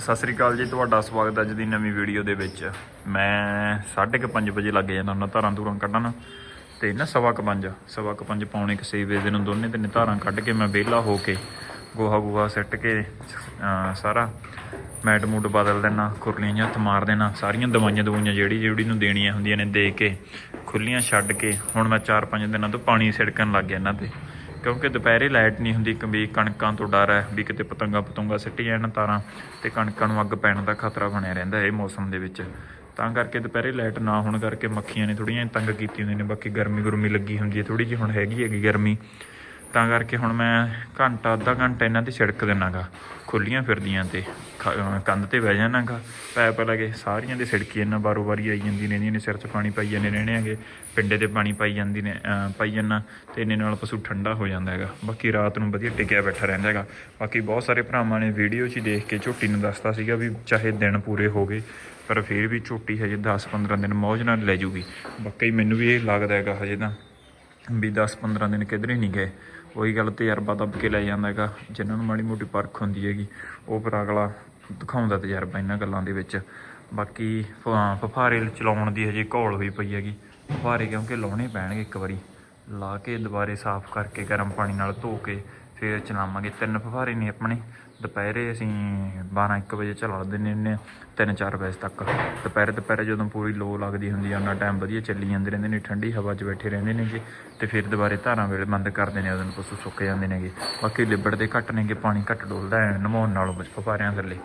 ਸਤਿ ਸ੍ਰੀ ਅਕਾਲ ਜੀ, ਤੁਹਾਡਾ ਸਵਾਗਤ ਹੈ ਅੱਜ ਦੀ ਨਵੀਂ ਵੀਡੀਓ ਦੇ ਵਿੱਚ। ਮੈਂ 5:30 ਵਜੇ ਲੱਗ ਜਾਂਦਾ ਹੁੰਦਾ ਧਾਰਾਂ ਧੂਰਾਂ ਕੱਢਣ ਤੇ ਨਾ ਸਵਾ ਕੁ ਪੰਜ, ਸਵਾ ਕੁ ਪੰਜ ਪੌਣੇ ਕੁ ਛੇ ਵਜੇ ਨੂੰ ਦੋਨੇ ਤਿੰਨੇ ਧਾਰਾਂ ਕੱਢ ਕੇ ਮੈਂ ਵਿਹਲਾ ਹੋ ਕੇ ਗੋਹਾ ਗੋਹਾ ਸਿੱਟ ਕੇ ਸਾਰਾ ਮੈਟ ਮੂਟ ਬਦਲ ਦੇਣਾ, ਖੁਰਲੀਆਂ ਜਿਹਾ ਹੱਥ ਮਾਰ ਦੇਣਾ, ਸਾਰੀਆਂ ਦਵਾਈਆਂ ਦਵਾਈਆਂ ਜਿਹੜੀ ਜਿਹੜੀ ਨੂੰ ਦੇਣੀਆਂ ਹੁੰਦੀਆਂ ਨੇ ਦੇ ਕੇ ਖੁੱਲੀਆਂ ਛੱਡ ਕੇ, ਹੁਣ ਮੈਂ 4-5 ਦਿਨਾਂ ਤੋਂ ਪਾਣੀ ਛਿੜਕਣ ਲੱਗ ਗਿਆ ਇਹਨਾਂ ਤੇ। ਕਿਉਂਕਿ ਦੁਪਹਿਰੇ ਲਾਈਟ ਨਹੀਂ ਹੁੰਦੀ ਕਿ ਕਣਕਾਂ ਤੋਂ ਡਰ ਹੈ ਵੀ ਕਿਤੇ ਪਤੰਗਾ ਪਤੰਗਾ ਸਿੱਟ ਜਾਣ ਤਾਰਾਂ ਤੇ ਕਣਕਾਂ ਨੂੰ ਅੱਗ ਪੈਣ ਦਾ ਖਤਰਾ ਬਣਿਆ ਰਹਿੰਦਾ ਇਹ ਮੌਸਮ ਦੇ ਵਿੱਚ। ਤਾਂ ਕਰਕੇ ਦੁਪਹਿਰੇ ਲਾਈਟ ਨਾ ਹੋਣ ਕਰਕੇ ਮੱਖੀਆਂ ਨੇ ਥੋੜੀਆਂ ਤੰਗ ਕੀਤੀ ਹੁੰਦੀਆਂ ਨੇ, ਬਾਕੀ ਗਰਮੀ ਗੁਰਮੀ ਲੱਗੀ ਹੁੰਦੀ ਹੈ ਥੋੜੀ ਜਿਹੀ ਹੁਣ ਹੈਗੀ ਹੈਗੀ ਗਰਮੀ। ਤਾਂ ਕਰਕੇ ਹੁਣ ਮੈਂ ਘੰਟਾ, ਅੱਧਾ ਘੰਟਾ ਇਹਨਾਂ ਤੇ ਛਿੜਕ ਦਿੰਨਾਗਾ। ਖੁੱਲੀਆਂ ਫਿਰਦੀਆਂ ਤੇ, ਖ- ਕੰਧ ਤੇ ਬਹਿ ਜਾਣਾਗਾ ਪੈਪ ਲਗੇ ਸਾਰੀਆਂ ਦੇ ਸਿੜਕੀ ਇਹਨਾਂ ਬਾਰੋ ਬਾਰੀ ਆਈ ਜਾਂਦੀ ਰਹਿੰਦੀਆਂ ਨੇ ਸਿਰ 'ਚ ਪਾਣੀ ਪਾਈ ਜਾਂਦੇ ਰਹਿਣੇ ਹੈਗੇ ਪਿੰਡੇ ਤੇ ਪਾਣੀ ਪਾਈ ਜਾਂਦੀ ਨੇ ਪਾਈ ਜਾਂਦਾ ਤੇ ਇਹਨੇ ਨਾਲ ਪਸ਼ੂ ਠੰਡਾ ਹੋ ਜਾਂਦਾ ਹੈਗਾ। ਬਾਕੀ ਰਾਤ ਨੂੰ ਵਧੀਆ ਟਿਕਿਆ ਬੈਠਾ ਰਹਿੰਦਾ ਹੈਗਾ। ਬਾਕੀ ਬਹੁਤ ਸਾਰੇ ਭਰਾਵਾਂ ਨੇ ਵੀਡੀਓ 'ਚ ਹੀ ਦੇਖ ਕੇ ਝੋਟੀ ਨੂੰ ਦੱਸਦਾ ਸੀਗਾ ਵੀ ਚਾਹੇ ਦਿਨ ਪੂਰੇ ਹੋ ਗਏ, ਪਰ ਫਿਰ ਵੀ ਝੋਟੀ ਹਜੇ 10-15 ਦਿਨ ਮੌਜ ਨਾਲ ਲੈ ਜੂਗੀ। ਬਾਕੀ ਮੈਨੂੰ ਵੀ ਇਹ ਲੱਗਦਾ ਹੈਗਾ ਹਜੇ ਤਾਂ। ਵੀ 10-15 ਦਿਨ ਕਿਧਰੇ ਨਹੀਂ ਗਏ। ਉਹੀ ਗੱਲ ਤਜਰਬਾ ਦੱਬ ਕੇ ਲੈ ਜਾਂਦਾ ਹੈਗਾ, ਜਿਨ੍ਹਾਂ ਨੂੰ ਮਾੜੀ ਮੋਟੀ ਪਰਖ ਹੁੰਦੀ ਹੈਗੀ। ਉਹ ਫਿਰ ਅਗਲਾ ਦਿਖਾਉਂਦਾ ਤਜਰਬਾ ਇਹਨਾਂ ਗੱਲਾਂ ਦੇ ਵਿੱਚ। ਬਾਕੀ ਫ- ਫਫਾਰੇ ਚਲਾਉਣ ਦੀ ਹਜੇ ਘੋਲ ਹੋਈ ਪਈ ਹੈਗੀ। ਫਫਾਰੇ ਕਿਉਂਕਿ ਲਾਉਣੇ ਪੈਣਗੇ ਇੱਕ ਵਾਰੀ। ਲਾ ਕੇ ਦੁਬਾਰੇ ਸਾਫ਼ ਕਰਕੇ ਗਰਮ ਪਾਣੀ ਨਾਲ ਧੋ ਕੇ ਫਿਰ ਚਲਾਵਾਂਗੇ। ਤਿੰਨ ਫਫਾਰੇ ਨੇ ਆਪਣੇ। ਦੁਪਹਿਰੇ ਅਸੀਂ 12-1 ਵਜੇ ਚਲਾ ਦਿੰਦੇ ਹੁੰਦੇ ਹਾਂ 3-4 ਵਜੇ ਤੱਕ। ਦੁਪਹਿਰੇ ਦੁਪਹਿਰੇ ਜਦੋਂ ਪੂਰੀ ਲੋ ਲੱਗਦੀ ਹੁੰਦੀ ਆ ਉਹਨਾਂ ਟਾਈਮ ਵਧੀਆ ਚੱਲੀ ਜਾਂਦੇ ਰਹਿੰਦੇ ਨੇ, ਠੰਡੀ ਹਵਾ 'ਚ ਬੈਠੇ ਰਹਿੰਦੇ ਨੇਗੇ ਤੇ ਫਿਰ ਦੁਬਾਰੇ ਧਾਰਾਂ ਵੇਲੇ ਬੰਦ ਕਰਦੇ ਨੇ ਉਦੋਂ ਪਸ਼ੂ ਸੁੱਕ ਜਾਂਦੇ ਨੇਗੇ। ਬਾਕੀ ਲਿਬੜਦੇ ਘੱਟ ਨੇਗੇ, ਪਾਣੀ ਘੱਟ ਡੋਲਦਾ ਹੈ ਨਮਾਉਣ ਨਾਲੋਂ ਵਿੱਚ ਫਫਾਰਿਆਂ ਥੱਲੇ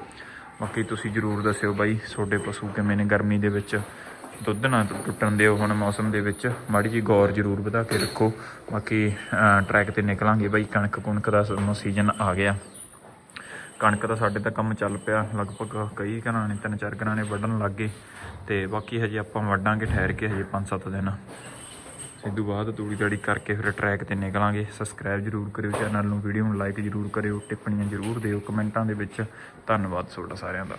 ਬਾਕੀ ਤੁਸੀਂ ਜਰੂਰ ਦੱਸਿਓ ਬਾਈ, ਤੁਹਾਡੇ ਪਸ਼ੂ ਕਿਵੇਂ ਨੇ ਗਰਮੀ ਦੇ ਵਿੱਚ? ਦੁੱਧ ਨਾ ਟੁੱਟਣ ਦਿਓ ਹੁਣ ਮੌਸਮ ਦੇ ਵਿੱਚ। ਮਾੜੀ ਜੀ ਗੌਰ ਜ਼ਰੂਰ ਵਧਾ ਕੇ ਰੱਖੋ। ਬਾਕੀ ਟਰੈਕ ਤੇ ਨਿਕਲਾਂਗੇ ਬਾਈ ਕਣਕ ਕੁਣਕ ਦਾ ਸੀਜ਼ਨ ਆ ਗਿਆ। ਕਣਕ ਦਾ ਸਾਡੇ ਤਾਂ ਕੰਮ ਚੱਲ ਪਿਆ, ਲਗਭਗ ਕਈ ਘਰਾਂ ਨੇ, ਤਿੰਨ ਚਾਰ ਘਰਾਂ ਨੇ ਵੱਢਣ ਲੱਗ ਗਏ ਤੇ ਬਾਕੀ ਹਜੇ ਆਪਾਂ ਵੱਢਾਂਗੇ, ਠਹਿਰ ਕੇ ਹਜੇ 5-7 ਦਿਨ। ਸਿੱਧੂ ਬਾਅਦ ਤੂੜੀ ਤੜੀ ਕਰਕੇ ਫਿਰ ਟਰੈਕ ਤੇ ਨਿਕਲਾਂਗੇ। ਸਬਸਕ੍ਰਾਈਬ ਜਰੂਰ ਕਰਿਓ ਚੈਨਲ ਨੂੰ ਵੀਡੀਓ ਨੂੰ ਲਾਈਕ ਜਰੂਰ ਕਰਿਓ, ਟਿੱਪਣੀਆਂ ਜਰੂਰ ਦਿਓ ਕਮੈਂਟਾਂ ਦੇ ਵਿੱਚ। ਧੰਨਵਾਦ ਤੁਹਾਡਾ ਸਾਰਿਆਂ ਦਾ।